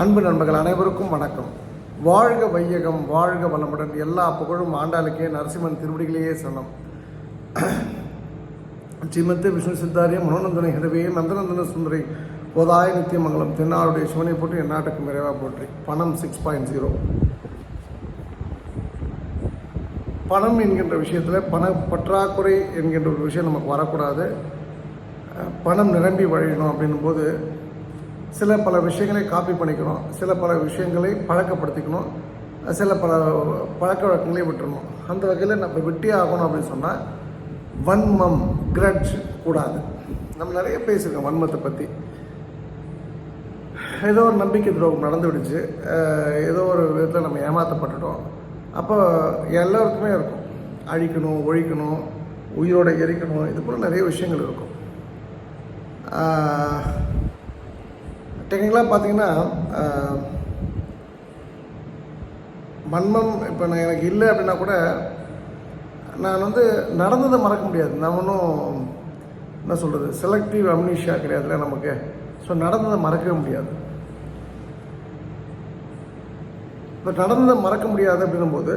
அன்பு நண்பர்கள் அனைவருக்கும் வணக்கம். வாழ்க வையகம் வாழ்க வளமுடன். எல்லா புகழும் ஆண்டாளுக்கே நரசிம்மன் திருவடிகளையே சனம் ஸ்ரீமத்து விஷ்ணு சித்தாரிய மனோநந்தனை ஹிரவே நந்தநந்தன சுந்தரி போதாய நித்தியமங்கலம் தென்னாளுடைய சிவனை போட்டு என் நாட்டுக்கு போற்றி. பணம் சிக்ஸ் பாயிண்ட் ஜீரோ பணம் என்கின்ற விஷயத்தில் பண பற்றாக்குறை என்கின்ற ஒரு விஷயம் நமக்கு வரக்கூடாது. பணம் நிரம்பி வழியணும் அப்படின்னும் போது சில பல விஷயங்களை காப்பி பண்ணிக்கணும். சில பல விஷயங்களை பழக்கப்படுத்திக்கணும். சில பல பழக்க வழக்கங்களையும் விட்டுறணும். அந்த வகையில் நம்ம வெட்டியே ஆகணும் அப்படின்னு சொன்னால் வன்மம் கிரட்ஜ் கூடாது. நம்ம நிறைய பேசியிருக்கோம் வன்மத்தை பற்றி ஏதோ ஒரு நம்பிக்கை துரோகம் நடந்து விடுச்சு ஏதோ ஒரு விதத்தில் நம்ம ஏமாற்றப்பட்டுட்டோம் அப்போ எல்லாருக்குமே இருக்கும். அழிக்கணும் ஒழிக்கணும் உயிரோட எரிக்கணும் இது போல் நிறைய விஷயங்கள் இருக்கும். டெக்னிக்கலாக பார்த்தீங்கன்னா ஆஹ், வன்மம் இப்போ நான் எனக்கு இல்லை அப்படின்னா கூட நான் வந்து நடந்ததை மறக்க முடியாது. நான் ஒன்றும் என்ன சொல்கிறது செலக்டிவ் அம்னிஷியா கிடையாதுல நமக்கு. ஸோ நடந்ததை மறக்கவே முடியாது. இப்போ நடந்ததை மறக்க முடியாது அப்படின்னும்போது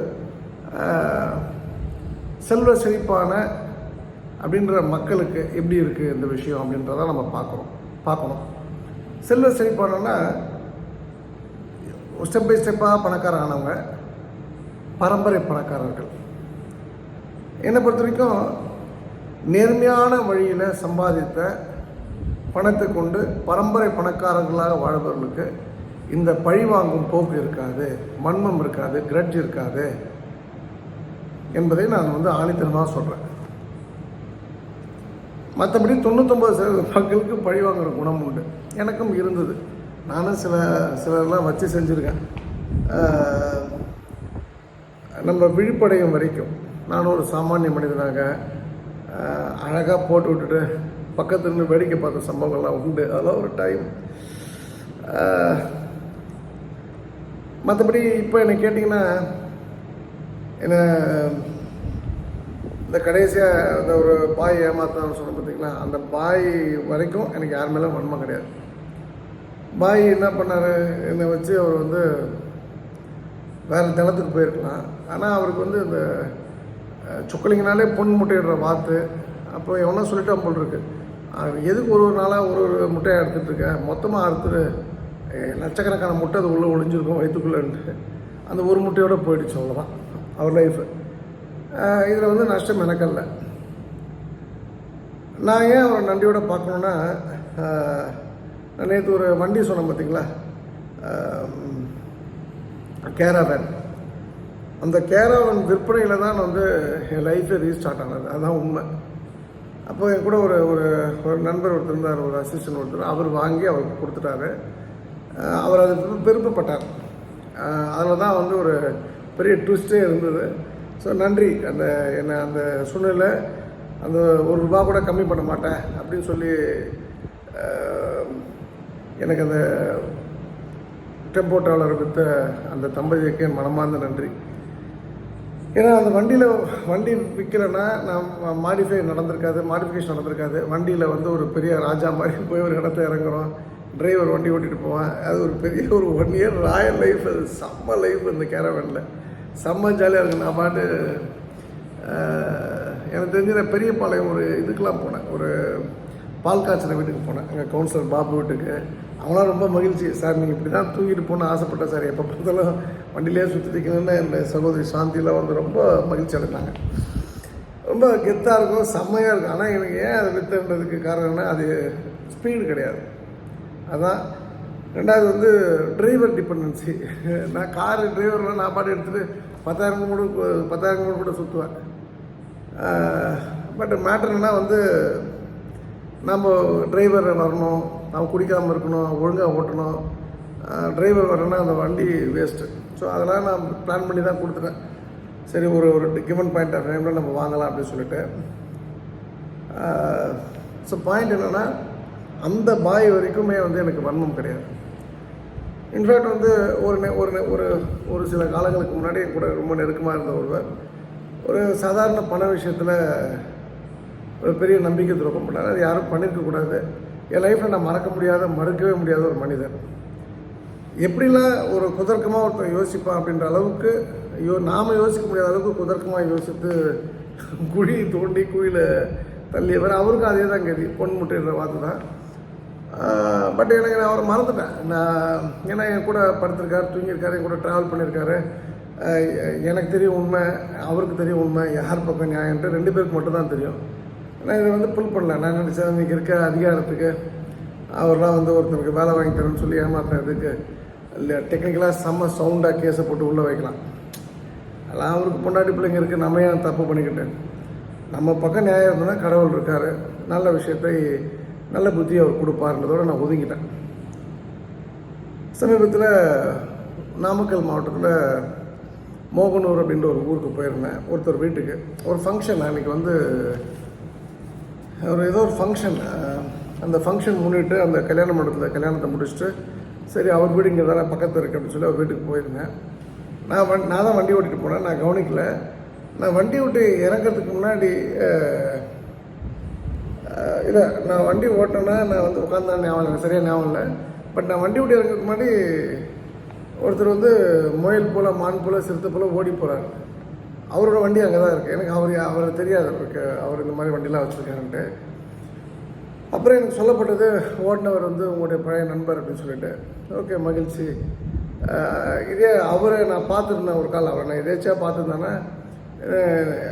செல்வ செழிப்பான அப்படின்ற மக்களுக்கு எப்படி இருக்குது இந்த விஷயம் அப்படின்றத நம்ம பார்க்குறோம் பார்க்கணும். செல்வ செழிப்பாளர்னா ஸ்டெப் பை ஸ்டெப்பாக பணக்காரர் ஆனவங்க பரம்பரை பணக்காரர்கள். என்னை பொறுத்த வரைக்கும் நேர்மையான வழியில் சம்பாதித்த பணத்தை கொண்டு பரம்பரை பணக்காரர்களாக வாழ்பவர்களுக்கு இந்த பழி வாங்கும் போக்கு இருக்காது மன்மம் இருக்காது கிரட்ஜ் இருக்காது என்பதை நான் வந்து ஆணித்தனமாக சொல்கிறேன் மற்றபடி தொண்ணூத்தொம்பது சதவீத மக்களுக்கு பழி வாங்குற குணம் உண்டு. எனக்கும் இருந்தது. நானும் சில சிலர்லாம் வச்சு செஞ்சுருக்கேன். நம்ம விழிப்படையும் வரைக்கும் நான் ஒரு சாமானிய மனிதனாக அழகாக போட்டு விட்டுட்டு பக்கத்துல இருந்து வேடிக்கை பார்த்த சம்பவங்கள்லாம் உண்டு. அதெல்லாம் ஒரு டைம் மற்றபடி இப்போ என்னை கேட்டிங்கன்னா என்னை இந்த கடைசியாக அந்த ஒரு பாய் ஏமாத்தான்னு சொன்ன பார்த்தீங்களா அந்த பாய் வரைக்கும் எனக்கு யார் மேலே வன்மம் கிடையாது. பாய் என்ன பண்ணார்? என்னை வச்சு அவர் வந்து வேறு தளத்துக்கு போயிருக்கலாம். ஆனால் அவருக்கு வந்து இந்த சொக்கலிங்கனாலே பொன் முட்டையிடுற வாத்து. அப்புறம் எவனோ சொல்லிட்டான் போல் இருக்கு. எதுக்கு ஒரு ஒரு நாளாக ஒரு ஒரு முட்டையை எடுத்துகிட்டு இருக்கேன் மொத்தமாக அறுத்துட்டு லட்சக்கணக்கான முட்டை அது உள்ளே ஒழிஞ்சிருக்கும் வயிற்றுக்குள்ளேன்ட்டு அந்த ஒரு முட்டையோடு போயிடுச்சு அவ்வளோதான் அவர் லைஃபு இதில் வந்து நஷ்டம் எனக்கல்ல நான் ஏன் அவரை நன்றியோட பார்க்கணுன்னா நேற்று ஒரு வண்டி சொன்னேன் பார்த்தீங்களா கேரவன். அந்த கேரவன் விற்பனையில் தான் வந்து என் லைஃபே ரீஸ்டார்ட் ஆனது. அதுதான் உண்மை. அப்போ என் கூட ஒரு ஒரு ஒரு நண்பர் ஒருத்தர் இருந்தார் ஒரு அசிஸ்டன்ட் ஒருத்தர். அவர் வாங்கி அவருக்கு கொடுத்துட்டாரு. அவர் அது விருப்பப்பட்டார் அதில் தான் வந்து ஒரு பெரிய ட்விஸ்டே இருந்தது. ஸோ நன்றி. அந்த என்ன அந்த சூழ்நிலை அந்த ஒரு ரூபா கூட கம்மி பண்ண மாட்டேன் அப்படின்னு சொல்லி எனக்கு அந்த டெம்போ டிராவலர் வித்த அந்த தம்பதிக்கு என் மனமார்ந்த நன்றி. ஏன்னா அந்த வண்டியில் வண்டி விற்கலைன்னா நான் மாடிஃபை நடந்திருக்காது மாடிஃபிகேஷன் நடந்திருக்காது. வண்டியில் வந்து ஒரு பெரிய ராஜா மாதிரி போய் ஒரு இடத்த இறங்குறோம். டிரைவர் வண்டி ஓட்டிகிட்டு போவேன். அது ஒரு பெரிய ஒரு ஒன் இயர் ராயல் லைஃப் அது செம்ம லைஃப் இந்த கேரவனில் செம்ம ஜாலியாக இருக்கு. நான் பாட்டு எனக்கு தெரிஞ்ச நான் பெரியபாளையம் ஒரு இதுக்கெலாம் போனேன். ஒரு பால் காய்ச்சல வீட்டுக்கு போனேன். எங்கள் கவுன்சிலர் பாபு வீட்டுக்கு. அவங்களாம் ரொம்ப மகிழ்ச்சி. சார் நீங்கள் இப்படி தான் தூங்கிட்டு போகணும்னு ஆசைப்பட்டேன் சார். எப்போ பார்த்தாலும் வண்டியிலே சுற்றிருக்கீங்கன்னு என் சகோதரி சாந்திலாம் வந்து ரொம்ப மகிழ்ச்சி அடைந்தாங்க. ரொம்ப கெத்தாக இருக்கும் செம்மையாக இருக்கும். ஆனால் எனக்கு ஏன் அதை வித்துன்றதுக்கு காரணம்னா அது ஸ்பீடு கிடையாது. அதான் ரெண்டாவது வந்து டிரைவர் டிபெண்டன்சி நான் கார் டிரைவர்லாம் நான் பாட்டு எடுத்துகிட்டு பத்தாயிரம் கூட பத்தாயிரம் கூட கூட சுற்றுவேன் பட் மேட்ருன்னா வந்து நம்ம டிரைவர் வரணும் நம்ம குடிக்காமல் இருக்கணும் ஒழுங்காக ஓட்டணும். டிரைவர் வரணும்னா அந்த வண்டி வேஸ்ட்டு ஸோ அதெல்லாம் நான் பிளான் பண்ணி தான் கொடுத்துட்டேன். சரி ஒரு ஒரு கிவன் பாயிண்ட் ஆஃப் டைமில் நம்ம வாங்கலாம் அப்படின்னு சொல்லிட்டு. ஸோ பாயிண்ட் என்னென்னா அந்த பாய் வரைக்குமே வந்து எனக்கு வன்மம் கிடையாது. இன்ஃபேக்ட் வந்து ஒரு ஒரு ஒரு ஒரு சில காலங்களுக்கு முன்னாடி கூட ரொம்ப நெருக்கமாக இருந்த ஒருவர் ஒரு சாதாரண பண விஷயத்தில் ஒரு பெரிய நம்பிக்கை துரோகம் பண்ணார். அது யாரும் பண்ணியிருக்கக்கூடாது என் லைஃப்பில் நான் மறக்க முடியாத மறுக்கவே முடியாத ஒரு மனிதர். எப்படிலாம் ஒரு குதர்க்கமாக ஒருத்தன் யோசிப்பான் அப்படின்ற அளவுக்கு யோ நாம் யோசிக்க முடியாத அளவுக்கு குதர்க்கமாக யோசித்து குழி தோண்டி குழியில் தள்ளியவர். அவருக்கும் அதே தான் கதி. பொன் முட்டைன்ற வார்த்தை தான் பட் எனக்கு நான் அவரை மறந்துட்டேன். நான் ஏன்னா என் கூட படுத்திருக்காரு தூங்கியிருக்காரு என் கூட ட்ராவல் பண்ணியிருக்காரு. எனக்கு தெரியும் உண்மை அவருக்கு தெரியும் உண்மை யார் பக்கம் நியாயம்ன்ட்டு ரெண்டு பேருக்கு மட்டும்தான் தெரியும். நான் இதை வந்து புல் பண்ணல. நான் நினச்சேன் இன்றைக்கி இருக்க அதிகாரத்துக்கு அவர்லாம் வந்து ஒருத்தருக்கு வேலை வாங்கி தரேன்னு சொல்லி ஏமாத்துறதுக்கு இல்லை டெக்னிக்கலாக செம்ம சவுண்டாக கேஸை போட்டு உள்ளே வைக்கலாம். அதெல்லாம் அவருக்கு பொண்டாட்டி பிள்ளைங்க இருக்குது நம்ம ஏன் தப்பு பண்ணிக்கிட்டேன் நம்ம பக்கம் நியாயம் இருந்தால் கடவுள் இருக்கார். நல்ல விஷயத்தை நல்ல புத்தி அவர் கொடுப்பாருன்றதோட நான் ஒதுங்கிட்டேன். சமீபத்தில் நாமக்கல் மாவட்டத்தில் மோகனூர் அப்படின்ற ஒரு ஊருக்கு போயிருந்தேன். ஒருத்தர் வீட்டுக்கு ஒரு ஃபங்க்ஷன் அன்றைக்கி வந்து ஒரு ஏதோ ஒரு ஃபங்க்ஷன் அந்த ஃபங்க்ஷன் முன்னிட்டு அந்த கல்யாண மண்டபத்தில் கல்யாணத்தை முடிச்சுட்டு சரி அவர் வீடு இங்கே தானே பக்கத்தில் இருக்குது அப்படின்னு சொல்லி அவர் வீட்டுக்கு போயிருந்தேன். நான் வண் நான் தான் வண்டி ஓட்டிகிட்டு போனேன். நான் கவனிக்கல. நான் வண்டி விட்டு இறங்கிறதுக்கு முன்னாடி இல்லை நான் வண்டி ஓட்டினேன்னா நான் வந்து உட்காந்தா ஞாபகம் இல்லை சரியாக ஞாபகம் இல்லை. பட் நான் வண்டி ஓட்டி இறங்கிறதுக்கு முன்னாடி ஒருத்தர் வந்து முயல் போல் மான் போல் சிறுத்தை போல் ஓடி போகிறாரு அவரோட வண்டி அங்கே தான் இருக்குது எனக்கு அவர் அவர் தெரியாது. அவருக்கு அவர் இந்த மாதிரி வண்டிலாம் வச்சுருக்காருன்ட்டு அப்புறம் எனக்கு சொல்லப்பட்டது ஓடினவர் வந்து உங்களுடைய பழைய நண்பர் அப்படின்னு சொல்லிட்டு. ஓகே மகிழ்ச்சி. இதே அவரை நான் பார்த்துருந்தேன் ஒரு கால். அவரை நான் எதேச்சியாக பார்த்துருந்தேன்னா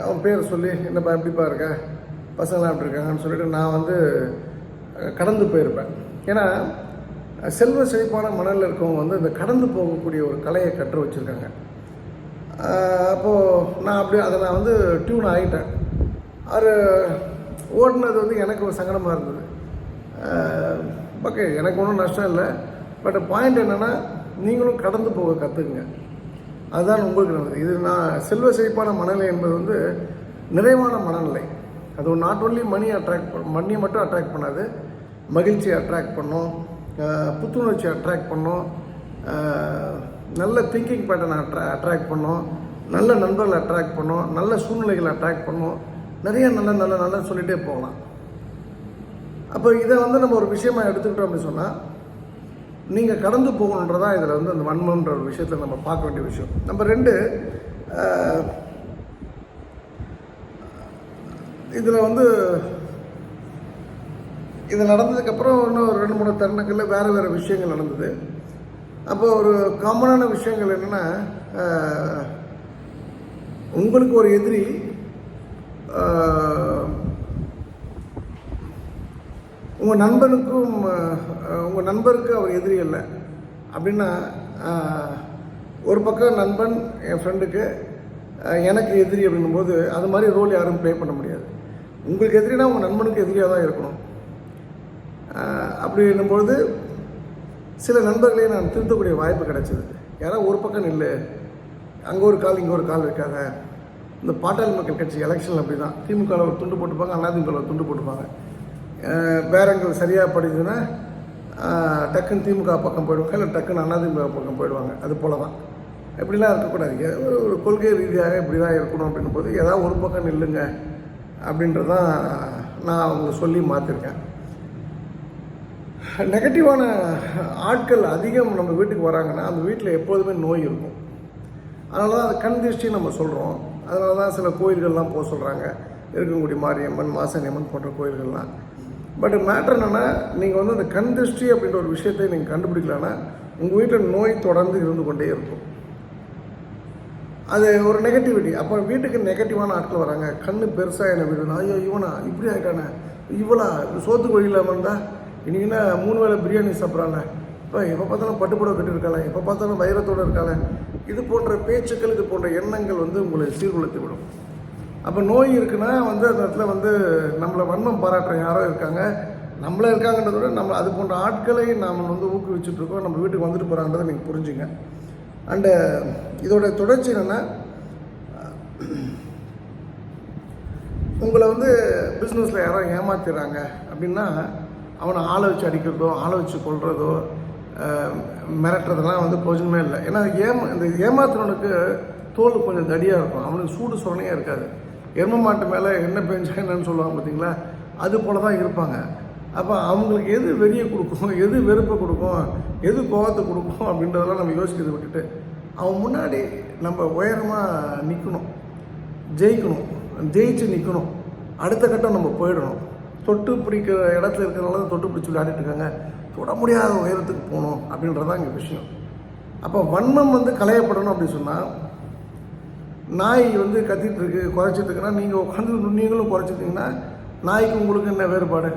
அவன் பேரை சொல்லி என்னப்பா எப்படிப்பா இருக்க? பசங்களாம் எப்படி இருக்காங்கன்னு சொல்லிட்டு நான் வந்து கடந்து போயிருப்பேன். ஏன்னா செல்வ செழிப்பான மணலில் இருக்கவங்க வந்து இந்த கடந்து போகக்கூடிய ஒரு கலையை கற்று வச்சுருக்காங்க. அப்போது நான் அப்படியே அதை நான் வந்து டியூன் ஆகிட்டேன் அவர் ஓடினது வந்து எனக்கு ஒரு சங்கடமாக இருந்தது. ஓகே எனக்கு ஒன்றும் நஷ்டம் இல்லை. பட் பாயிண்ட் என்னென்னா நீங்களும் கடந்து போக கற்றுக்குங்க அதுதான் உங்களுக்கு நல்லது. இது நான் செல்வ செழிப்பான மனநிலை என்பது வந்து நிறைவான மனநிலை. அது நாட் ஒன்லி மணி அட்ராக்ட் மணியை மட்டும் அட்ராக்ட் பண்ணாது மகிழ்ச்சியை அட்ராக்ட் பண்ணும் புத்துணர்ச்சியை அட்ராக்ட் பண்ணும் நல்ல திங்கிங் பேட்டர்னை அட்ரா அட்ராக்ட் பண்ணும் நல்ல நண்பர்களை அட்ராக்ட் பண்ணும் நல்ல சூழ்நிலைகளை அட்ராக்ட் பண்ணும் நிறைய நல்ல நல்ல நல்ல சொல்லிகிட்டே போகலாம். அப்போ இதை வந்து நம்ம ஒரு விஷயமாக எடுத்துக்கிட்டோம் அப்படின்னு சொன்னால் நீங்கள் கடந்து போகணுன்றதான் இதில் வந்து அந்த வன்மன்ற ஒரு விஷயத்தில் நம்ம பார்க்க வேண்டிய விஷயம். நம்ம ரெண்டு இதில் வந்து இது நடந்ததுக்கப்புறம் இன்னும் ஒரு ரெண்டு மூணு தருணங்களில் வேறு வேறு விஷயங்கள் நடந்தது. அப்போ ஒரு காமனான விஷயங்கள் என்னென்னா உங்களுக்கு ஒரு எதிரி உங்கள் நண்பனுக்கும் உங்கள் நண்பருக்கு அவர் எதிரி இல்லை அப்படின்னா ஒரு பக்கம் நண்பன் என் ஃப்ரெண்டுக்கு எனக்கு எதிரி அப்படின்னும்போது அது மாதிரி ரோல் யாரும் ப்ளே பண்ண முடியாது. உங்களுக்கு எதிரினா உங்கள் நண்பனுக்கு எதிரியாக தான் இருக்கணும். அப்படி என்னும்பொழுது சில நண்பர்களே நான் திருத்தக்கூடிய வாய்ப்பு கிடைச்சிது. யாராவது ஒரு பக்கம் நில்லு. அங்கே ஒரு கால் இங்கே ஒரு கால் இருக்காத. இந்த பாட்டாளி மக்கள் கட்சி எலெக்ஷன் அப்படி தான் திமுகவில் ஒரு துண்டு போட்டுப்பாங்க அதிமுகவில் ஒரு துண்டு போட்டுப்பாங்க. பேரங்கள் சரியாக படிச்சுன்னா டக்குன்னு திமுக பக்கம் போயிடுவாங்க இல்லை டக்குன்னு அதிமுக பக்கம் போயிடுவாங்க. அது போல தான் எப்படிலாம் இருக்கக்கூடாது. ஒரு ஒரு கொள்கை ரீதியாக இப்படி தான் இருக்கணும் அப்படின்னும் போது ஏதாவது ஒரு பக்கம் நில்லுங்க. அப்படின்றதான் நான் அவங்க சொல்லி மாற்றிருக்கேன் நெகட்டிவான ஆட்கள் அதிகம் நம்ம வீட்டுக்கு வராங்கன்னா அந்த வீட்டில் எப்போதுமே நோய் இருக்கும். அதனால தான் அது கண் திருஷ்டி நம்ம சொல்கிறோம் அதனால தான் சில கோயில்கள்லாம் போக சொல்கிறாங்க இருக்கங்குடி மாரியம்மன் மாசனியம்மன் போன்ற கோயில்கள்லாம். பட் மேட்ரு என்னென்னா நீங்கள் வந்து அந்த கண் திருஷ்டி அப்படின்ற ஒரு விஷயத்தை நீங்கள் கண்டுபிடிக்கலன்னா உங்கள் வீட்டில் நோய் தொடர்ந்து இருந்து கொண்டே இருக்கும். அது ஒரு நெகட்டிவிட்டி அப்போ வீட்டுக்கு நெகட்டிவான ஆட்கள் வராங்க. கண்ணு பெருசாக என்ன வீடு ஐயோ இவனா இப்படி ஆகிட்டானே இவ்வளோ சோத்து வழி இல்லாமல் இன்றைக்கினா இன்னைக்கு என்ன மூணு வேளை பிரியாணி சாப்பிட்றாங்க இப்போ எப்போ பார்த்தாலும் பட்டுப்புடவை கட்டியிருக்காளே எப்போ பார்த்தாலும் வைரத்தோடு இருக்காளே. இது போன்ற பேச்சுக்கள் இது போன்ற எண்ணங்கள் வந்து உங்களை சீர்குலைத்து விடும். அப்போ நோய் இருக்குன்னா வந்து அந்த இடத்துல வந்து நம்மளை வன்மம் பாராட்டுற யாரோ இருக்காங்க. நம்மளே இருக்காங்கன்றத விட நம்ம அது போன்ற ஆட்களை நாம் வந்து ஊக்குவிச்சுட்ருக்கோம் நம்ம வீட்டுக்கு வந்துட்டு போகிறாங்கன்றதை நீங்கள் புரிஞ்சுங்க. அண்டு இதோட தொடர்ச்சி என்னென்னா உங்களை வந்து பிஸ்னஸில் யாரோ ஏமாத்திடுறாங்க அப்படின்னா அவனை ஆளை வச்சு அடிக்கிறதோ ஆளை வச்சு கொள்றதோ மிரட்டுறதெல்லாம் வந்து பிரயோஜனமே இல்லை. ஏன்னா ஏமா இந்த ஏமாத்துறவனுக்கு தோல் கொஞ்சம் தடியாக இருக்கும். அவனுக்கு சூடு சொரணையாக இருக்காது. எரும மாட்டு மேலே என்ன பெஞ்சா என்னன்னு சொல்லுவாங்க பார்த்தீங்களா அது போல தான் இருப்பாங்க. அப்போ அவங்களுக்கு எது வெறியை கொடுக்கும்? எது வெறுப்பை கொடுக்கும்? எது கோபத்தை கொடுக்கும்? அப்படின்றதெல்லாம் நம்ம யோசிக்கிறத விட்டுட்டு அவன் முன்னாடி நம்ம உயரமாக நிற்கணும் ஜெயிக்கணும். ஜெயிச்சு நிற்கணும் அடுத்த கட்டம் நம்ம போயிடணும். தொட்டு பிடிக்கிற இடத்துல இருக்கிறனால தான் தொட்டு பிடிச்சி விளையாடிட்டு இருக்காங்க. தொட முடியாத உயரத்துக்கு போகணும் அப்படின்றதான் இங்கே விஷயம். அப்போ வன்மம் வந்து களையப்படணும் அப்படின்னு சொன்னால் நாய் வந்து கத்திட்டு இருக்கு குறைச்சிட்டு இருக்குன்னா நீங்கள் உட்காந்து நீங்களும் குறைச்சிட்டிங்கன்னா நாய்க்கு உங்களுக்கு என்ன வேறுபாடு?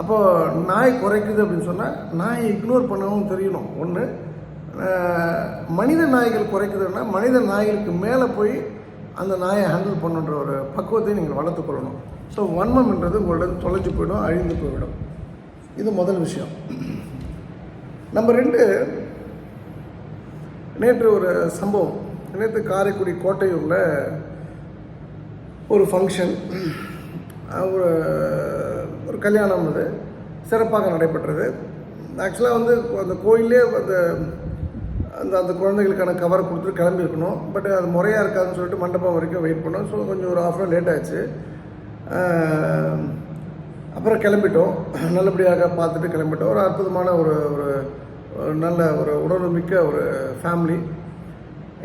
அப்போது நாய் குறைக்குது அப்படின்னு சொன்னால் நாயை இக்னோர் பண்ணவும் தெரியணும். ஒன்று மனித நாய்கள் குறைக்குதுன்னா மனித நாய்களுக்கு மேலே போய் அந்த நாயை ஹேண்டில் பண்ணுன்ற ஒரு பக்குவத்தை நீங்கள் வளர்த்துக்கொள்ளணும் ஸோ வன்மம்ன்றது உங்களிடம் தொலைஞ்சு போயிடும் அழிந்து போய்விடும் இது முதல் விஷயம். நம்பர் ரெண்டு நேற்று ஒரு சம்பவம். நேற்று காரைக்குடி கோட்டையூரில் ஒரு ஃபங்க்ஷன் ஒரு ஒரு கல்யாணம் அது சிறப்பாக நடைபெற்றது. ஆக்சுவலாக வந்து அந்த கோயிலே அந்த அந்த அந்த குழந்தைகளுக்கான கவர் கொடுத்துட்டு கிளம்பியிருக்கணும். பட் அது முறையாக இருக்காதுன்னு சொல்லிட்டு மண்டபம் வரைக்கும் வெயிட் பண்ணோம். ஸோ கொஞ்சம் ஒரு ஆஃப் லேட் ஆச்சு. அப்புறம் கிளம்பிட்டோம். நல்லபடியாக பார்த்துட்டு கிளம்பிட்டோம். ஒரு அற்புதமான ஒரு ஒரு ஒரு நல்ல ஒரு உணர்வுமிக்க ஒரு ஃபேமிலி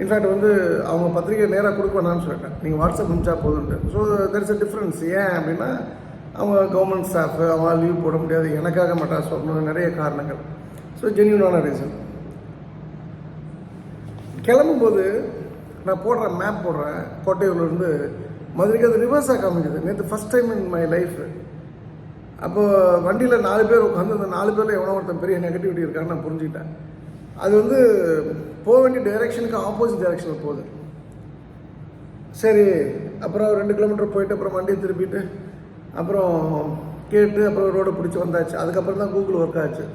இன்ஃபேக்ட் வந்து அவங்க பத்திரிக்கை நேராக கொடுக்க வேணாம்னு சொல்லிட்டேன். நீங்கள் வாட்ஸ்அப் அனுப்பிச்சா போதுன்ட்டு so there is a difference ஏன் அப்படின்னா அவங்க கவர்மெண்ட் ஸ்டாஃபு அவங்க லீவ் போட முடியாது. எனக்காக மெட்ராஸ் வரணும் நிறைய காரணங்கள். ஸோ ஜென்யூனான ரீசன் கிளம்பும்போது நான் போடுறேன் மேப் போடுறேன். கோட்டையூர்லேருந்து மதுரைக்கு அது ரிவர்ஸாக காமிக்குது. நேற்று first time in my life அப்போது வண்டியில் நாலு பேர் உட்காந்து அந்த நாலு பேரில் எவனோ ஒருத்தன் பெரிய நெகட்டிவிட்டி இருக்கான்னு நான் புரிஞ்சுக்கிட்டேன். அது வந்து போக வேண்டிய டைரெக்ஷனுக்கு ஆப்போசிட் டைரெக்ஷனில் போகுது. சரி அப்புறம் ரெண்டு கிலோமீட்டர் போயிட்டு அப்புறம் வண்டியை திருப்பிட்டு அப்புறம் கேட்டு அப்புறம் ரோடு பிடிச்சி வந்தாச்சு. அதுக்கப்புறம் தான் கூகுள் ஒர்க் ஆச்சு.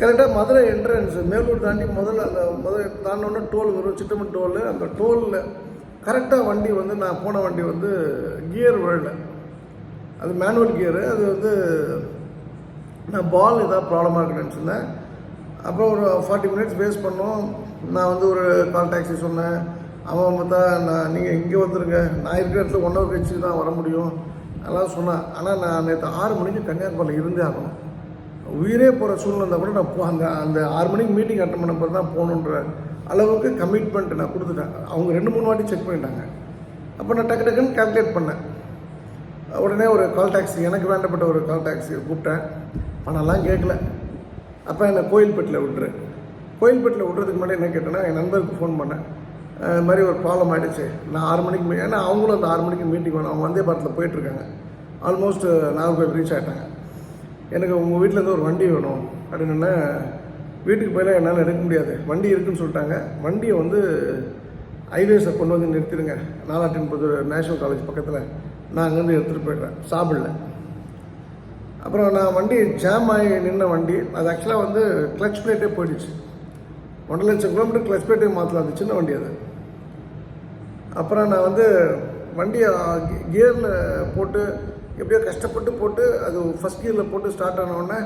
கரெக்டாக மதுரை என்ட்ரன்ஸ் மேலூர் தாண்டி முதல்ல அந்த முதல்ல தாண்டோன்னா டோல் வரும். சிட்டமன் டோல் அந்த டோலில் கரெக்டாக வண்டி வந்து நான் போன வண்டி வந்து கியர் விழல. அது மேனுவல் கியரு அது வந்து நான் பால் ஏதாவது ப்ராப்ளமாக இருக்குன்னு நினச்சிருந்தேன். அப்புறம் ஒரு ஃபார்ட்டி மினிட்ஸ் வேஸ்ட் பண்ணோம். நான் வந்து ஒரு கால் டாக்ஸி சொன்னேன். அவன் பார்த்தா நான் நீங்கள் இங்கே வந்துருங்க. நான் இருக்கிற இடத்துல ஒன் ஹவர் கழிச்சு தான் வர முடியும். அதெல்லாம் சொன்னான் ஆனால் நான் நேற்று ஆறு மணிக்கு கன்னியாகுமரியில் இருந்தே ஆகணும். உயிரே போகிற சூழ்நிலை இருந்தால் கூட நான் போ- அந்த அந்த ஆறு மணிக்கு மீட்டிங் அட்டன் பண்ண பிறகு தான் போகணுன்ற அளவுக்கு கமிட்மெண்ட் நான் கொடுத்துட்டேன். அவங்க ரெண்டு மூணு வாட்டி செக் பண்ணிட்டாங்க. அப்போ நான் டக்கு டக்குன்னு கால்குலேட் பண்ணேன். உடனே ஒரு கால் டாக்ஸி எனக்கு வேண்டப்பட்ட ஒரு கால் டாக்ஸி கூப்பிட்டேன். பணம்லாம் கேட்கல. அப்போ என்னை கோயில்பேட்டில் விட்டுரு. கோயில்பேட்டில் விட்றதுக்கு முன்னாடி என்ன கேட்டேன்னா என் நண்பருக்கு ஃபோன் பண்ணேன். அஹ் மாதிரி ஒரு ப்ராப்ளம் ஆகிடுச்சு நான் ஆறு மணிக்கு ஏன்னா அவங்களும் அந்த ஆறு மணிக்கு மீட்டிங் வேணும் அவங்க வந்தே பாரத்தில் போயிட்டுருக்காங்க ஆல்மோஸ்ட் நாகர்கோவில் ரீச் ஆகிட்டாங்க எனக்கு உங்கள் வீட்டிலேருந்து ஒரு வண்டி வேணும் அப்படின்னு வீட்டுக்கு போயில என்னால் எடுக்க முடியாது. வண்டி இருக்குன்னு சொல்லிட்டாங்க. வண்டியை வந்து ஹைவேஸை கொண்டு வந்து நிறுத்திடுங்க. நாலாட்டின்பது நேஷனல் காலேஜ் பக்கத்தில். நான் அங்கேருந்து எடுத்துகிட்டு போயிடுறேன். சாப்பிடல. அப்புறம் நான் வண்டி ஜாம் ஆகி நின்ன வண்டி அது ஆக்சுவலாக வந்து கிளச் பிளேட்டே போயிடுச்சு. ஒன்றரை லட்சம் கிலோமீட்டர் கிளச் பேட்டுக்கு மாற்றலாம் அந்த சின்ன வண்டி அது. அப்புறம் நான் வந்து வண்டியை கியரில் போட்டு எப்படியோ கஷ்டப்பட்டு போட்டு அது ஃபஸ்ட் கியரில் போட்டு ஸ்டார்ட் ஆனவுடனே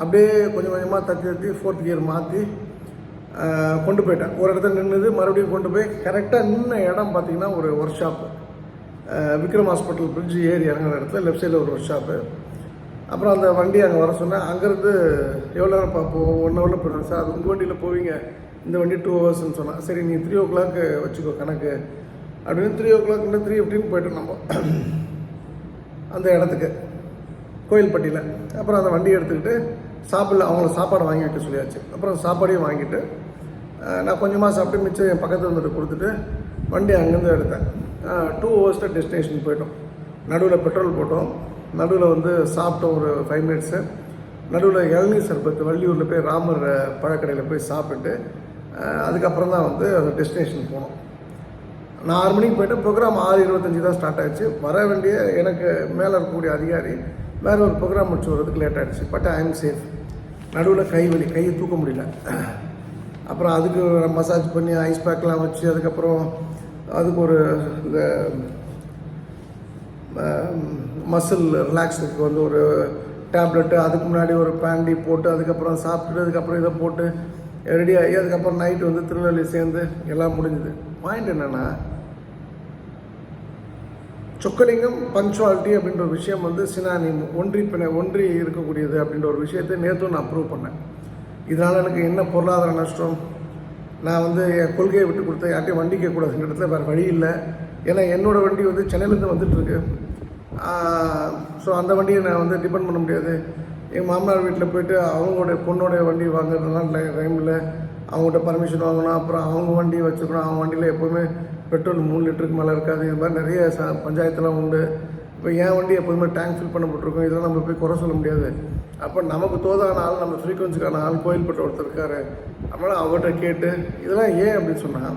அப்படியே கொஞ்சம் கொஞ்சமாக தத்தி தத்தி ஃபோர்த் கியர் மாற்றி கொண்டு போயிட்டேன். ஒரு இடத்துல நின்றுது மறுபடியும் கொண்டு போய் கரெக்டாக நின்ன இடம் பார்த்தீங்கன்னா ஒரு workshop Vikram hospital bridge ஏறி இறங்குற இடத்துல லெஃப்ட் சைடில் ஒரு ஒர்க் ஷாப்பு அப்புறம் அந்த வண்டி அங்கே வர சொன்னேன் அங்கேருந்து எவ்வளோ நேரம் பார்ப்போம் ஒன் ஹவரில் போயிடுவேன் சார். அது உங்கள் வண்டியில் போவீங்க. இந்த வண்டி டூ ஹவர்ஸ்னு சொன்னால் சரி நீ த்ரீ ஓ கிளாக்கு வச்சுக்கோ கணக்கு. அப்படின்னு three o'clock three fifteen போய்ட்டு நம்ம. அந்த இடத்துக்கு. கோயில்பட்டியில். அப்புறம் அந்த வண்டியை எடுத்துக்கிட்டு சாப்பிடல அவங்கள சாப்பாடு வாங்கி வைக்க சொல்லியாச்சு. அப்புறம் சாப்பாடையும் வாங்கிட்டு நான் கொஞ்சமாக சாப்பிட்டு மிச்சம் என் பக்கத்தில் வந்துட்டு கொடுத்துட்டு வண்டி அங்கேருந்து எடுத்தேன். டூ ஹவர்ஸில் டெஸ்டினேஷன் போயிட்டோம். நடுவில் பெட்ரோல் போட்டோம். நடுவில் வந்து சாப்பிட்டோம் ஒரு ஃபைவ் மினிட்ஸு நடுவில் இளநீர் சர்பத்து வள்ளியூரில் போய் ராமர் பழக்கடையில் போய் சாப்பிட்டு அதுக்கப்புறம் தான் வந்து அந்த டெஸ்டினேஷன் போனோம். நான் ஆறு மணிக்கு போயிட்டு ப்ரோக்ராம் ஆறு இருபத்தஞ்சி தான் ஸ்டார்ட் ஆயிடுச்சு. வர வேண்டிய எனக்கு மேலே இருக்கக்கூடிய அதிகாரி வேறு ஒரு ப்ரோக்ராம் முடிச்சு வர்றதுக்கு லேட் ஆகிடுச்சு பட் ஐ எம் சேஃப் நடுவில் கை வலி கையை தூக்க முடியல. அப்புறம் அதுக்கு மசாஜ் பண்ணி ஐஸ் பேக்லாம் வச்சு அதுக்கப்புறம் அதுக்கு ஒரு இந்த மசில் ரிலாக்ஸுக்கு வந்து ஒரு டேப்லெட்டு அதுக்கு முன்னாடி ஒரு பேண்டி போட்டு அதுக்கப்புறம் சாப்பிட்டுட்டு அதுக்கப்புறம் இதை போட்டு ரெடி ஆகி அதுக்கப்புறம் நைட்டு வந்து திருநெல்வேலி சேர்ந்து எல்லாம் முடிஞ்சுது. பாயிண்ட் என்னென்னா சொக்கலிங்கம் பங்க்சுவாலிட்டி அப்படின்ற ஒரு விஷயம் வந்து சினானிம் ஒன்றி பிணை ஒன்றி இருக்கக்கூடியது அப்படின்ற ஒரு விஷயத்தை நேற்றும் நான் அப்ரூவ் பண்ணேன். இதனால் எனக்கு என்ன பொருளாதார நஷ்டம்? நான் வந்து என் கொள்கையை விட்டு கொடுத்த யார்ட்டையும் வண்டி கேட்கக்கூடாதுங்கிற இடத்துல வேறு வழி இல்லை. ஏன்னா என்னோடய வண்டி வந்து சென்னையிலேருந்து வந்துட்டுருக்கு ஸோ அந்த வண்டியை நான் வந்து டிபெண்ட் பண்ண முடியாது. எங்கள் மாமனார் வீட்டில் போயிட்டு அவங்களுடைய பொண்ணுடைய வண்டி வாங்குறதுலாம் டைமில் அவங்கள்ட்ட பர்மிஷன் வாங்கணும் அப்புறம் அவங்க வண்டி வச்சுக்கணும். அவங்க வண்டியில் எப்போவுமே பெட்ரோல் மூணு லிட்டருக்கு மேலே இருக்காது. இது மாதிரி நிறைய ச பஞ்சாயத்துலாம் உண்டு. இப்போ என் வண்டி எப்போதுமே டேங்க் ஃபில் பண்ணப்பட்டிருக்கும். இதெல்லாம் நம்ம போய் குறை சொல்ல முடியாது. அப்போ நமக்கு தோதான ஆள் நம்ம ஃப்ரீக்வன்சிக்கான ஆள் கோயில்பட்ட ஒருத்தர் இருக்காரு. அதனால் அவர்கிட்ட கேட்டு இதெல்லாம் ஏன் அப்படின்னு சொன்னாங்க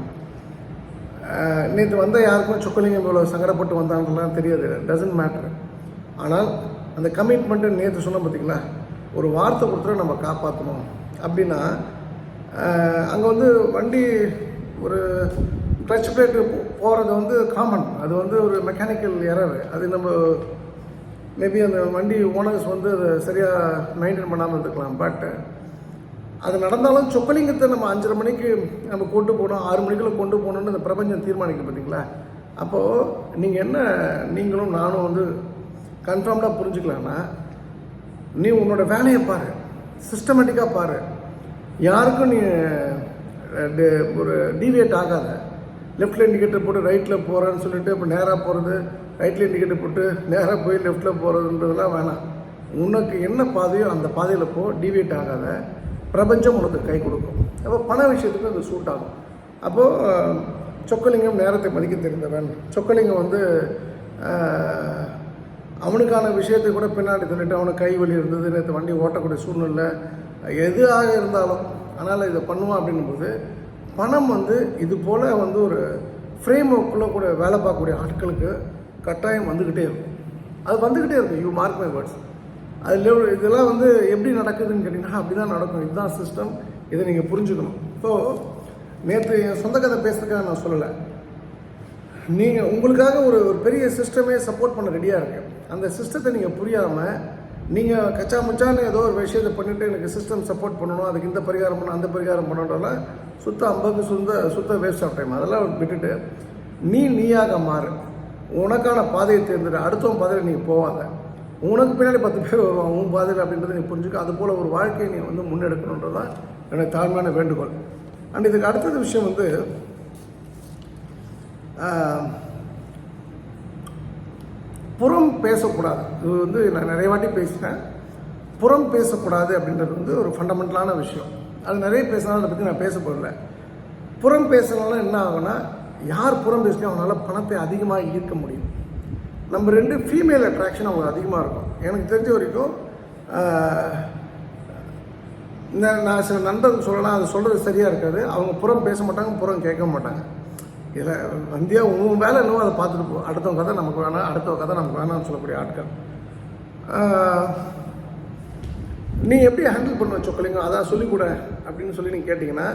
நேற்று வந்த யாருக்கும் சொக்கலிங்கம் இவ்வளோ சங்கடப்பட்டு வந்தாங்கலாம் தெரியாது. டசன்ட் மேட்ரு ஆனால் அந்த கமிட்மெண்ட்டு நேற்று சொன்ன பார்த்தீங்களா ஒரு வார்த்தை கொடுத்துட்டு நம்ம காப்பாற்றணும் அப்படின்னா அங்கே வந்து வண்டி ஒரு ட்ரச் பிளேட்டு போகிறது வந்து காமன் அது வந்து ஒரு மெக்கானிக்கல் எரர் அது நம்ம மேபி அந்த வண்டி ஓனர்ஸ் வந்து அதை சரியாக மெயின்டைன் பண்ணாமல் இருந்துக்கலாம். பட் அது நடந்தாலும் சொக்கலிங்கத்தை நம்ம அஞ்சரை மணிக்கு நம்ம கொண்டு போகணும் ஆறு மணிக்குள்ள கொண்டு போகணுன்னு இந்த பிரபஞ்சம் தீர்மானிக்க பார்த்தீங்களா அப்போது நீங்கள் என்ன நீங்களும் நானும் வந்து கன்ஃபார்ம்டாக புரிஞ்சுக்கலான்னா நீ உன்னோட வேலையை பாரு. சிஸ்டமேட்டிக்காக பாரு. யாருக்கும் நீ ஒரு டீவியேட் ஆகாத. லெஃப்டில் இண்டிகேட்டர் போட்டு ரைட்டில் போகிறேன்னு சொல்லிட்டு இப்போ நேராக போகிறது ரைட்டில் இண்டிகேட்டர் போட்டு நேராக போய் லெஃப்ட்டில் போகிறதுன்றதெல்லாம் வேணாம். உனக்கு என்ன பாதையோ அந்த பாதையில் போ டீவியேட் ஆகாத. பிரபஞ்சம் உனக்கு கை கொடுக்கும். அப்போ பண விஷயத்துக்கு அது சூட் ஆகும். அப்போது சொக்கலிங்கம் நேரத்தை மதிக்க தெரிந்தவன். சொக்கலிங்கம் வந்து அவனுக்கான விஷயத்தை கூட பின்னாடி தள்ளிட்டு அவனுக்கு கை வலி இருந்தது நேற்று வண்டி ஓட்டக்கூடிய சூழ்நிலை எதுவாக இருந்தாலும் ஆனால் இதை பண்ணுவான் அப்படின்னும்போது பணம் வந்து இது போல் வந்து ஒரு ஃப்ரேம் ஒர்க்குள்ளே கூட வேலை பார்க்கக்கூடிய ஆட்களுக்கு கட்டாயம் வந்துக்கிட்டே இருக்கும். அது வந்துக்கிட்டே இருக்கும். யூ மார்க் மை வேர்ட்ஸ் அதில் இதெல்லாம் வந்து எப்படி நடக்குதுன்னு கேட்டிங்கன்னா அப்படி தான் நடக்கும். இதுதான் சிஸ்டம் இதை நீங்கள் புரிஞ்சுக்கணும். ஸோ நேற்று என் சொந்த கதை பேசுறதுக்காக நான் சொல்லலை. நீங்கள் உங்களுக்காக ஒரு ஒரு பெரிய சிஸ்டமே சப்போர்ட் பண்ண ரெடியாக இருக்கு அந்த சிஸ்டத்தை நீங்கள் புரியாமல் நீங்கள் கச்சா முச்சான்னு ஏதோ ஒரு விஷயத்தை பண்ணிவிட்டு எனக்கு சிஸ்டம் சப்போர்ட் பண்ணணும் அதுக்கு இந்த பரிகாரம் பண்ணணும் அந்த பரிகாரம் பண்ணணுன்றலாம் சுத்த ஐம்பது சுத்த சுத்த வேஸ்ட் ஆஃப் டைம் அதெல்லாம் விட்டுட்டு நீ நீயாக மாறு. உனக்கான பாதையை தேர்ந்தெடு. அடுத்தவன் பாதையில் நீ போவாங்க உனக்கு பின்னாடி பத்து பேர் வருவான் உன் பாதையில் அப்படின்றத நீ புரிஞ்சுக்க. அது போல் ஒரு வாழ்க்கையை நீ வந்து முன்னெடுக்கணுன்றது தான் எனக்கு தாழ்மையான வேண்டுகோள். அண்ட் இதுக்கு அடுத்தது விஷயம் வந்து புறம் பேசக்கூடாது. இது வந்து நான் நிறைய வாட்டி பேசினேன் புறம் பேசக்கூடாது அப்படின்றது வந்து ஒரு ஃபண்டமெண்டலான விஷயம். அது நிறைய பேசினாலும் அதை பற்றி நான் பேச போகல புறம் பேசுகிறனால என்ன ஆகும்னா யார் புறம் பேசினா அவனால் பணத்தை அதிகமாக ஈர்க்க முடியும். நம்ம ரெண்டு ஃபீமேல் அட்ராக்ஷன் அவங்க அதிகமாக இருக்கும். எனக்கு தெரிஞ்ச வரைக்கும் நான் சில நண்பர்கள் சொல்லலாம் அது சொல்கிறது சரியாக இருக்காது. அவங்க புறம் பேச மாட்டாங்க புறம் கேட்க மாட்டாங்க. இதில் வந்தியா உன் வேலை இன்னும் அதை பார்த்துட்டு போ. அடுத்தவங்க கதை நமக்கு வேணாம் அடுத்தவங்க கதை நமக்கு வேணாம்னு சொல்லக்கூடிய ஆட்கள். நீ எப்படி ஹேண்டில் பண்ணுவ சொக்கலிங்கம்? அதான் சொல்லிக் கொடு அப்படின்னு சொல்லி நீங்கள் கேட்டிங்கன்னா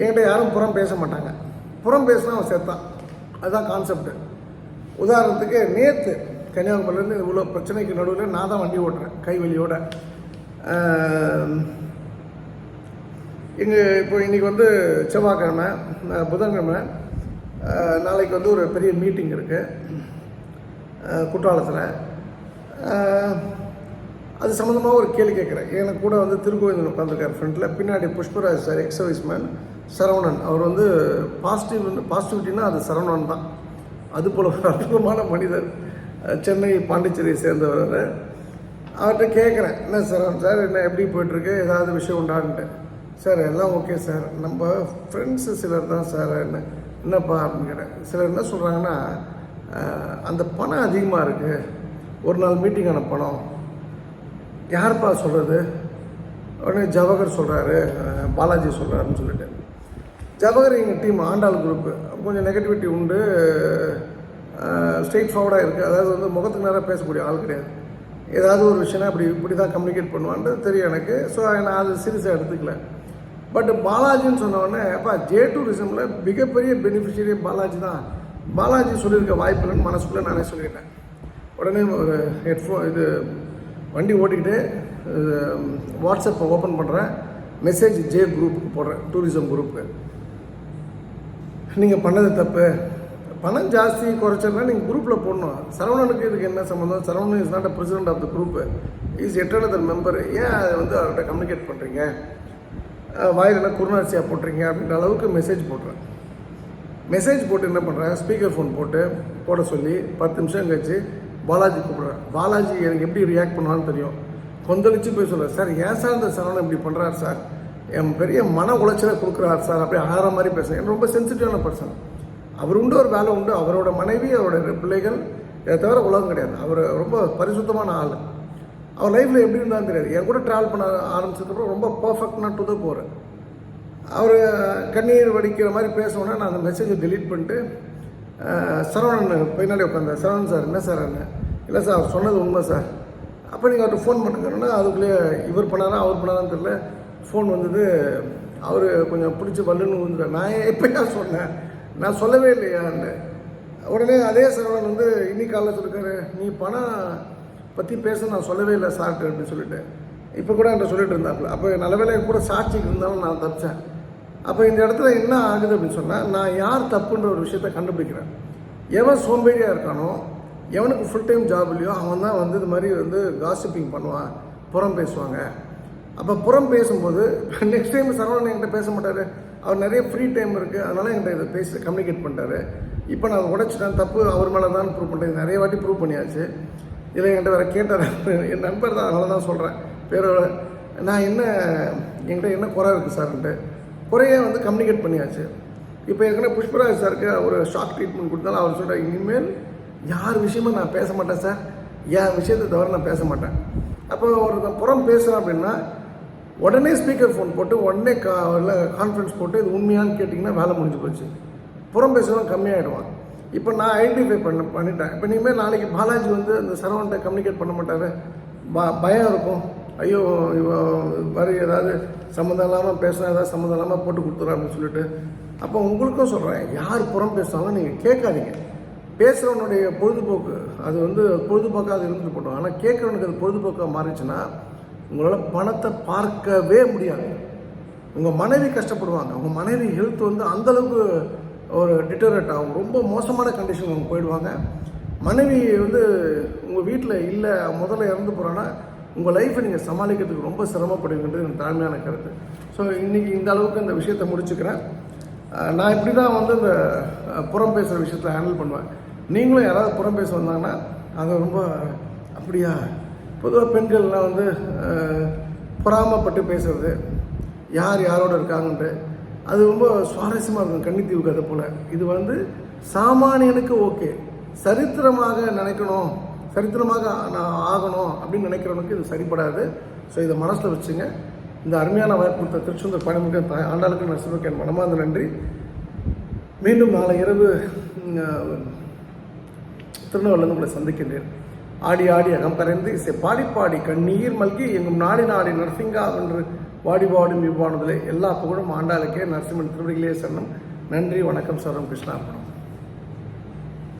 என்கிட்ட யாரும் புறம் பேச மாட்டாங்க. புறம் பேசினா அவன் சேர்த்தான் அதுதான் கான்செப்ட் உதாரணத்துக்கு நேற்று கன்னியாகுமரியிலேருந்து இவ்வளோ பிரச்சனைக்கு நடுவில் நான் தான் வண்டி ஓட்டுறேன் கை இங்கே இப்போ இன்றைக்கி வந்து செவ்வாய்க்கிழமை புதன்கிழமை. நாளைக்கு வந்து ஒரு பெரிய மீட்டிங் இருக்குது குற்றாலத்தில். அது சம்மந்தமாக ஒரு கேள்வி கேட்குறேன். எனக்கு கூட வந்து திருக்கோவிந்தன் உட்காந்துருக்கார் ஃப்ரெண்டில் பின்னாடி Pushparaj sir ex service man Saravanan. அவர் வந்து பாசிட்டிவ் பாசிட்டிவிட்டின்னா அது சரவணன் தான். அது போல் ஒரு அற்புதமான மனிதர் சென்னை பாண்டிச்சேரியை சேர்ந்தவர் அவர்கிட்ட கேட்குறேன் என்ன சார் சார் என்ன எப்படி போயிட்டுருக்கு? ஏதாவது விஷயம் உண்டான்ட்டு. சார் எல்லாம் ஓகே சார். நம்ம ஃப்ரெண்ட்ஸு சிலர் தான் சார் என்ன என்னப்பா? அப்படின்னு கேட்டேன். சிலர் என்ன சொல்கிறாங்கன்னா அந்த பணம் அதிகமாக இருக்குது ஒரு நாள் மீட்டிங்கான பணம் யார்ப்பா சொல்கிறது உடனே ஜவஹர் சொல்கிறாரு பாலாஜி சொல்கிறாருன்னு சொல்லிட்டு. ஜவஹர் எங்கள் டீம் ஆண்டாள் குரூப்பு கொஞ்சம் நெகட்டிவிட்டி உண்டு. ஸ்ட்ரெயிட் ஃபார்வர்டாக இருக்குது அதாவது வந்து முகத்துக்கு நேராக பேசக்கூடிய ஆள் கிடையாது. ஏதாவது ஒரு விஷயம்னா அப்படி இப்படி தான் கம்யூனிகேட் பண்ணுவான்றது தெரியும் எனக்கு. ஸோ நான் அது சீரியஸாக எடுத்துக்கல. பட் பாலாஜின்னு சொன்னோடனே அப்பா ஜே டூரிசமில் மிகப்பெரிய பெனிஃபிஷியரி பாலாஜி தான். பாலாஜி சொல்லியிருக்க வாய்ப்பு இல்லைன்னு மனசுக்குள்ளே நானே சொல்லிட்டேன். உடனே ஒரு ஹெட்ஃபோன் இது வண்டி ஓட்டிக்கிட்டு வாட்ஸ்அப்பை ஓப்பன் பண்ணுறேன் மெசேஜ் ஜே குரூப்புக்கு போடுறேன் டூரிசம் குரூப்புக்கு நீங்கள் பண்ணது தப்பு. பணம் ஜாஸ்தி குறைச்சல்னா நீங்கள் குரூப்பில் போடணும். சரவணனுக்கு இதுக்கு என்ன சம்மந்தம் Saravanan is not a president of the group is yet another member ஏன் அதை வந்து அவர்கிட்ட கம்யூனிகேட் பண்ணுறீங்க வாயில் என்ன குருணாட்சியாக போட்டுறீங்க அப்படின்ற அளவுக்கு மெசேஜ் போடுறேன். மெசேஜ் போட்டு என்ன பண்ணுறேன் ஸ்பீக்கர் ஃபோன் போட்டு போட சொல்லி பத்து நிமிஷம் கழிச்சு பாலாஜி கூப்பிட்றேன் பாலாஜி எனக்கு எப்படி ரியாக்ட் பண்ணுவான்னு தெரியும். கொந்தளிச்சு போய் சொல்கிறேன் சார் ஏன் சார் இந்த சரவணன் இப்படி பண்ணுறாரு சார்? என் பெரிய மன உளைச்சலை கொடுக்குறாரு சார் அப்படியே ஆகிற மாதிரி பேசுகிறேன் எனக்கு ரொம்ப சென்சிட்டிவான பர்சன் அவர் உண்டு ஒரு வேலை உண்டு. அவரோட மனைவி அவரோட பிள்ளைகள் இதை தவிர உலகம் கிடையாது. அவர் ரொம்ப பரிசுத்தமான ஆள். அவர் லைஃப்பில் எப்படி இருந்தாலும் தெரியாது. என் கூட ட்ராவல் பண்ண ஆரம்பிச்சதுக்கப்புறம் ரொம்ப பர்ஃபெக்ட்னா டு தான் போகிறேன் அவர் கண்ணீர் வடிக்கிற மாதிரி பேசணுன்னா நான் அந்த மெசேஜை டெலீட் பண்ணிட்டு சரவணன் பின்னாடி உட்காந்தேன் சரவணன் சார் என்ன சார் என்ன இல்லை சார் அவர் சொன்னது உண்மை சார். அப்போ நீங்கள் அவர்கிட்ட ஃபோன் பண்ணுங்கன்னா அதுக்குள்ளேயே இவர் பண்ணாரா அவர் பண்ணாரான்னு தெரியல. ஃபோன் வந்தது. அவர் கொஞ்சம் பிடிச்சி வல்லுன்னு வந்துட்டார். நான் எப்பயா சொன்னேன்? நான் சொல்லவே இல்லையான்னு உடனே அதே சரவணன் வந்து இன்னைக்கு காலைல சொல்லிருக்காரு நீ பணம் பற்றி பேச நான் சொல்லவே இல்லை சார்ட்டு அப்படின்னு சொல்லிட்டு. இப்போ கூட என்கிட்ட சொல்லிட்டு இருந்தாப்புல. அப்போ நல்ல வேளை கூட சாட்சிக்கு இருந்தாலும் நான் தப்பிச்சேன். அப்போ இந்த இடத்துல என்ன ஆகுது அப்படின்னு சொன்னால் நான் யார் தப்புன்ற ஒரு விஷயத்தை கண்டுபிடிக்கிறேன். எவன் சோம்பேறியாக இருக்கானோ எவனுக்கு ஃபுல் டைம் ஜாப் இல்லையோ அவன் தான் வந்து இது மாதிரி வந்து காசிப்பிங் பண்ணுவான் புறம் பேசுவாங்க. அப்போ புறம் பேசும்போது நெக்ஸ்ட் டைம் சரவணன் என்கிட்ட பேச மாட்டார். அவர் நிறைய ஃப்ரீ டைம் இருக்குது அதனால் என்கிட்ட இதை பேசி கம்யூனிகேட் பண்ணிட்டாரு. இப்போ நான் உடைச்சிட்டேன். தப்பு அவர் மேலே தான் ப்ரூவ் பண்ணுறேன் நிறைய வாட்டி ப்ரூவ் பண்ணியாச்சு. இதில் என்கிட்ட வேறு கேட்டார். என் நண்பர் தான். அதனால தான் சொல்கிறேன் பேரோட நான் என்ன என்கிட்ட என்ன குறை இருக்குது சார்ன்ட்டு குறைய வந்து கம்யூனிகேட் பண்ணியாச்சு. இப்போ ஏற்கனவே புஷ்பராஜ் சாருக்கு ஒரு ஷாக் ட்ரீட்மெண்ட் கொடுத்தாலும் அவர் சொல்கிறார் இனிமேல் யார் விஷயமும் நான் பேச மாட்டேன் சார் என் விஷயத்தை தவிர நான் பேச மாட்டேன். அப்போ ஒருத்தன் புறம் பேசுகிறேன் அப்படின்னா உடனே ஸ்பீக்கர் ஃபோன் போட்டு உடனே கா கான்ஃபரன்ஸ் போட்டு இது உண்மையான்னு கேட்டிங்கன்னா வேலை முடிஞ்சு போச்சு. புறம் பேசுகிறவங்க கம்மியாயிடுவான். இப்போ நான் ஐடென்டிஃபை பண்ண பண்ணிட்டேன். இப்போ இனிமேல் நாளைக்கு பாலாஜி வந்து அந்த சரவண்ட்டை கம்யூனிகேட் பண்ண மாட்டார். ப பயம் இருக்கும். ஐயோ இவன் வரி ஏதாவது சம்மந்தம் இல்லாமல் பேசினா ஏதாவது சம்மந்தம் இல்லாமல் போட்டு கொடுத்துறேன் அப்படின்னு சொல்லிட்டு. அப்போ உங்களுக்கும் சொல்கிறேன் யார் புறம் பேசுனாலும் நீங்கள் கேட்காதீங்க. பேசுகிறவனுடைய பொழுதுபோக்கு அது வந்து பொழுதுபோக்காக அது இருந்துட்டு போட்டோம். ஆனால் கேட்குறவனுக்கு அது பொழுதுபோக்காக மாறிச்சுன்னா உங்களால் பணத்தை பார்க்கவே முடியாது. உங்கள் மனைவி கஷ்டப்படுவாங்க. உங்கள் மனைவி ஹெல்த் வந்து அந்தளவுக்கு ஒரு டிட்டரேட் ஆகும். ரொம்ப மோசமான கண்டிஷன் அவங்க போயிடுவாங்க. மனைவி வந்து உங்கள் வீட்டில் இல்லை முதல்ல இறந்து போகிறான்னா உங்கள் லைஃப்பை நீங்கள் சமாளிக்கிறதுக்கு ரொம்ப சிரமப்படுவீங்கன்றது எனக்கு தாழ்மையான கருத்து. ஸோ இன்றைக்கி இந்த அளவுக்கு இந்த விஷயத்தை முடிச்சுக்கிறேன். நான் இப்படி தான் வந்து இந்த புறம் பேசுகிற விஷயத்தில் ஹேண்டில் பண்ணுவேன். நீங்களும் யாராவது புறம் பேச வந்தாங்கன்னா அதை ரொம்ப அப்படியா பொதுவாக பெண்கள்லாம் வந்து பொறாமப்பட்டு பொறாமைப்பட்டு பேசுறது யார் யாரோட இருக்காங்கன்ட்டு அது ரொம்ப சுவாரஸ்யமாக இருக்கும் கன்னித்தீவு கதை போல். இது வந்து சாமானியனுக்கு ஓகே. சரித்திரமாக நினைக்கணும் சரித்திரமாக நான் ஆகணும் அப்படின்னு நினைக்கிறவனுக்கு இது சரிப்படாது. ஸோ இதை மனசில் வச்சுங்க. இந்த அருமையான வாய்ப்பு கொடுத்த திருச்செந்தூர் பயணமிக்க ஆண்டாளுக்கு நான் சிவக்கேன் மனமார்ந்த நன்றி. மீண்டும் நாளை இரவு ம், திருநெல்வேலிருந்து உங்களை சந்திக்கின்றேன். ஆடி ஆடி அகம் கரைந்து இசை பாடி பாடி கண்ணீர் மல்கி எங்கும் நாடி நாடி நரசிங்கா என்று வாடி பாடும் இவ்வானதிலே எல்லா புகழும் ஆண்டாளுக்கே நரசிம்மன் திருவடிகளே சரணம். நன்றி வணக்கம் சரணம் கிருஷ்ணாபுரம்